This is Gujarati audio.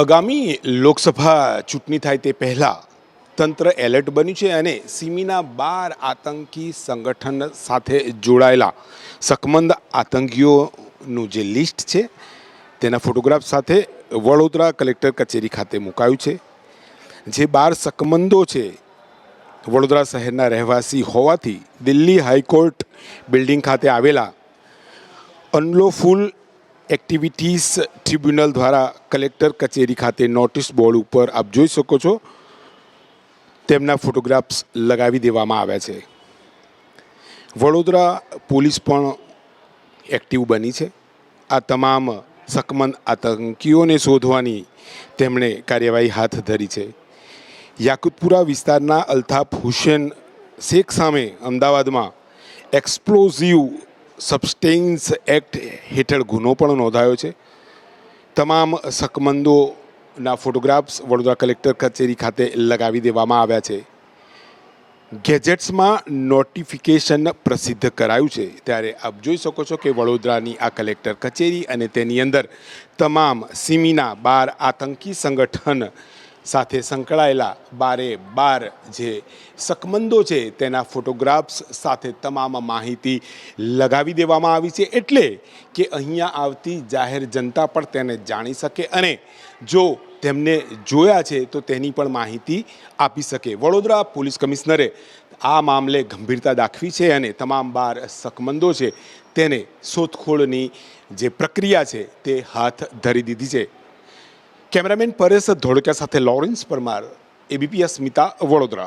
આગામી લોકસભા ચૂંટણી થાય તે પહેલાં તંત્ર એલર્ટ બન્યું છે અને સિમીના બાર આતંકી સંગઠન સાથે જોડાયેલા સકમંદ આતંકીઓનું જે લિસ્ટ છે, તેના ફોટોગ્રાફ સાથે વડોદરા કલેક્ટર કચેરી ખાતે મુકાયું છે. જે બાર સકમંદો છે, વડોદરા શહેરના રહેવાસી હોવાથી દિલ્હી હાઈકોર્ટ બિલ્ડિંગ ખાતે આવેલા અનલોફુલ એક્ટિવિટીઝ ટ્રિબ્યુનલ દ્વારા કલેક્ટર કચેરી ખાતે નોટિસ બોર્ડ ઉપર આપ જોઈ શકો છો, તેમના ફોટોગ્રાફ્સ લગાવી દેવામાં આવ્યા છે. વડોદરા પોલીસ પણ એક્ટિવ બની છે. આ તમામ શકમંદ આતંકીઓને શોધવાની તેમણે કાર્યવાહી હાથ ધરી છે. યાકુતપુરા વિસ્તારના અલ્તાફ હુસેન શેખ સામે અમદાવાદમાં એક્સપ્લોઝિવ સબસ્ટેન્સ એક્ટ હેઠળ ગુનો પણ નોંધાયો છે. તમામ શકમંદોના ફોટોગ્રાફ્સ વડોદરા કલેક્ટર કચેરી ખાતે લગાવી દેવામાં આવ્યા છે. ગેજેટ્સમાં નોટિફિકેશન પ્રસિદ્ધ કરાયું છે. ત્યારે આપ જોઈ શકો છો કે વડોદરાની આ કલેક્ટર કચેરી અને તેની અંદર તમામ સિમીના બાર આતંકી સંગઠન સાથે સંકળાયેલા બારે બાર જે શકમંદો છે તેના ફોટોગ્રાફ્સ સાથે તમામ માહિતી લગાવી દેવામાં આવી છે. એટલે કે અહીંયા આવતી જાહેર જનતા પણ તેને જાણી શકે અને જો તેમને જોયા છે તો તેની પણ માહિતી આપી શકે. વડોદરા પોલીસ કમિશનરે આ મામલે ગંભીરતા દાખવી છે અને તમામ બાર સકમંદો છે તેને શોધખોળની જે પ્રક્રિયા છે તે હાથ ધરી દીધી છે. કેમેરામેન પરેશ ધોળકિયા સાથે લોરેન્સ પરમાર એબીપી અસ્મિતા વડોદરા.